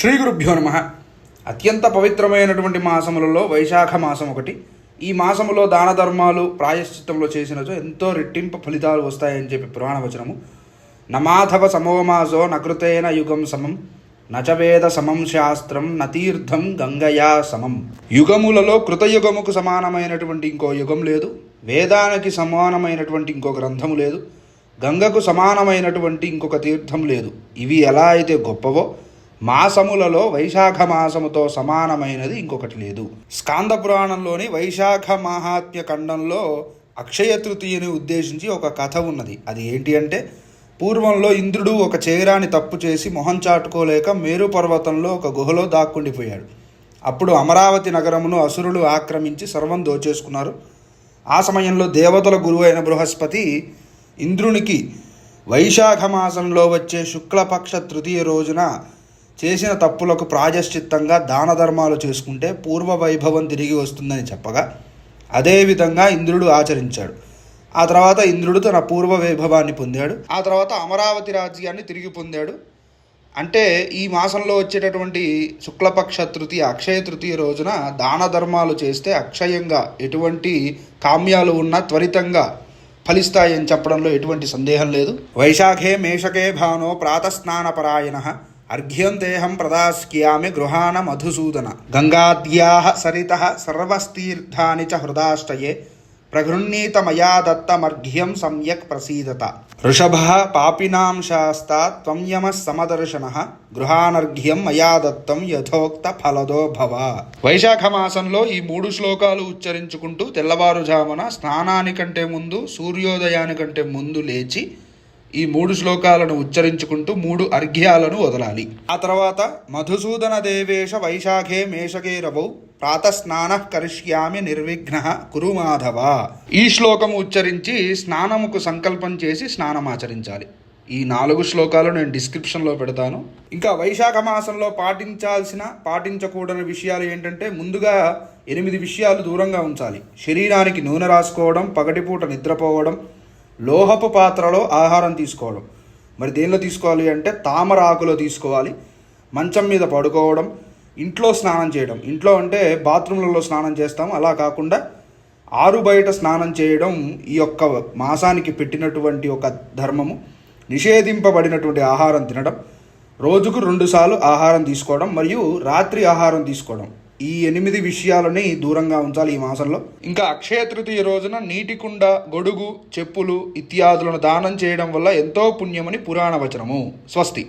శ్రీ గురుభ్యో నమ. అత్యంత పవిత్రమైనటువంటి మాసములలో వైశాఖ మాసం ఒకటి. ఈ మాసములో దాన ధర్మాలు ప్రాయశ్చిత్తంలో చేసినచో ఎంతో రెట్టింపు ఫలితాలు వస్తాయని చెప్పి పురాణ వచనము. నమాధవ సమోమాసో నకృతేన యుగం సమం. నచవేద సమం శాస్త్రం నతీర్థం గంగయా సమం. యుగములలో కృతయుగముకు సమానమైనటువంటి ఇంకో యుగం లేదు. వేదానికి సమానమైనటువంటి ఇంకో గ్రంథము లేదు. గంగకు సమానమైనటువంటి ఇంకొక తీర్థం లేదు. ఇవి ఎలా అయితే గొప్పవో మాసములలో వైశాఖ మాసముతో సమానమైనది ఇంకొకటి లేదు. స్కాంద పురాణంలోని వైశాఖ మహాత్మ్య ఖండంలో అక్షయ తృతీయని ఉద్దేశించి ఒక కథ ఉన్నది. అది ఏంటి అంటే పూర్వంలో ఇంద్రుడు ఒక చేరాని తప్పు చేసి మొహం చాటుకోలేక మేరు పర్వతంలో ఒక గుహలో దాక్కుండిపోయాడు. అప్పుడు అమరావతి నగరమును అసురులు ఆక్రమించి సర్వం దోచేసుకున్నారు. ఆ సమయంలో దేవతల గురువు అయిన బృహస్పతి ఇంద్రునికి వైశాఖ మాసంలో వచ్చే శుక్లపక్ష తృతీయ రోజున చేసిన తప్పులకు ప్రాజశ్చిత్తంగా దాన ధర్మాలు చేసుకుంటే పూర్వ వైభవం తిరిగి వస్తుందని చెప్పగా అదేవిధంగా ఇంద్రుడు ఆచరించాడు. ఆ తర్వాత ఇంద్రుడు తన పూర్వ వైభవాన్ని పొందాడు. ఆ తర్వాత అమరావతి రాజ్యాన్ని తిరిగి పొందాడు. అంటే ఈ మాసంలో వచ్చేటటువంటి శుక్లపక్ష తృతీయ అక్షయ తృతీయ రోజున దాన ధర్మాలు చేస్తే అక్షయంగా ఎటువంటి కామ్యాలు ఉన్నా త్వరితంగా ఫలిస్తాయని చెప్పడంలో ఎటువంటి సందేహం లేదు. వైశాఖే మేషకే భానో ప్రాతస్నానపరాయణ. అర్ఘ్యం దేహం ప్రదాస్క్యామి గృహాణ మధుసూదన గంగాద్యా సరిత సర్వస్తీర్థాని చ హృదాష్టయే ప్రగృణీత మయా దత్తమర్ఘ్యం సమ్యక్ ప్రసీదత ఋషభ పాపినాం శాస్తా త్వం సమదర్శన గృహానర్ఘ్యం మయా దత్తం యథోక్త ఫలదో భవ వైశాఖ మాసంలో ఈ మూడు శ్లోకాలు ఉచ్చరించుకుంటూ తెల్లవారుజామున స్నానానికంటే ముందు సూర్యోదయానికంటే ముందు లేచి ఈ మూడు శ్లోకాలను ఉచ్చరించుకుంటూ మూడు అర్ఘ్యాలను వదలాలి. ఆ తర్వాత మధుసూదన దేవేశ వైశాఖే మేషకే రవౌ ప్రాతస్నాన కరిష్యామి నిర్విఘ్న కురు మాధవ. ఈ శ్లోకము ఉచ్చరించి స్నానముకు సంకల్పం చేసి స్నానమాచరించాలి ఈ నాలుగు శ్లోకాలు నేను డిస్క్రిప్షన్లో పెడతాను. ఇంకా వైశాఖ మాసంలో పాటించాల్సిన పాటించకూడని విషయాలు ఏంటంటే ముందుగా ఎనిమిది విషయాలు దూరంగా ఉంచాలి. శరీరానికి నూనె రాసుకోవడం పగటిపూట నిద్రపోవడం లోహపు పాత్రలో ఆహారం తీసుకోవడం. మరి దేనిలో తీసుకోవాలి అంటే తామర ఆకులో తీసుకోవాలి మంచం మీద పడుకోవడం ఇంట్లో స్నానం చేయడం. ఇంట్లో అంటే బాత్రూమ్లలో స్నానం చేస్తాం. అలా కాకుండా ఆరు బయట స్నానం చేయడం ఈ యొక్క మాసానికి పెట్టినటువంటి ఒక ధర్మము. నిషేధింపబడినటువంటి ఆహారం తినడం. రోజుకు రెండుసార్లు ఆహారం తీసుకోవడం మరియు రాత్రి ఆహారం తీసుకోవడం. ఈ ఎనిమిది విషయాలని దూరంగా ఉంచాలి ఈ మాసంలో. ఇంకా అక్షయ తృతీయ రోజున నీటి కుండ గొడుగు చెప్పులు ఇత్యాదులను దానం చేయడం వల్ల ఎంతో పుణ్యమని పురాణ వచనము స్వస్తి.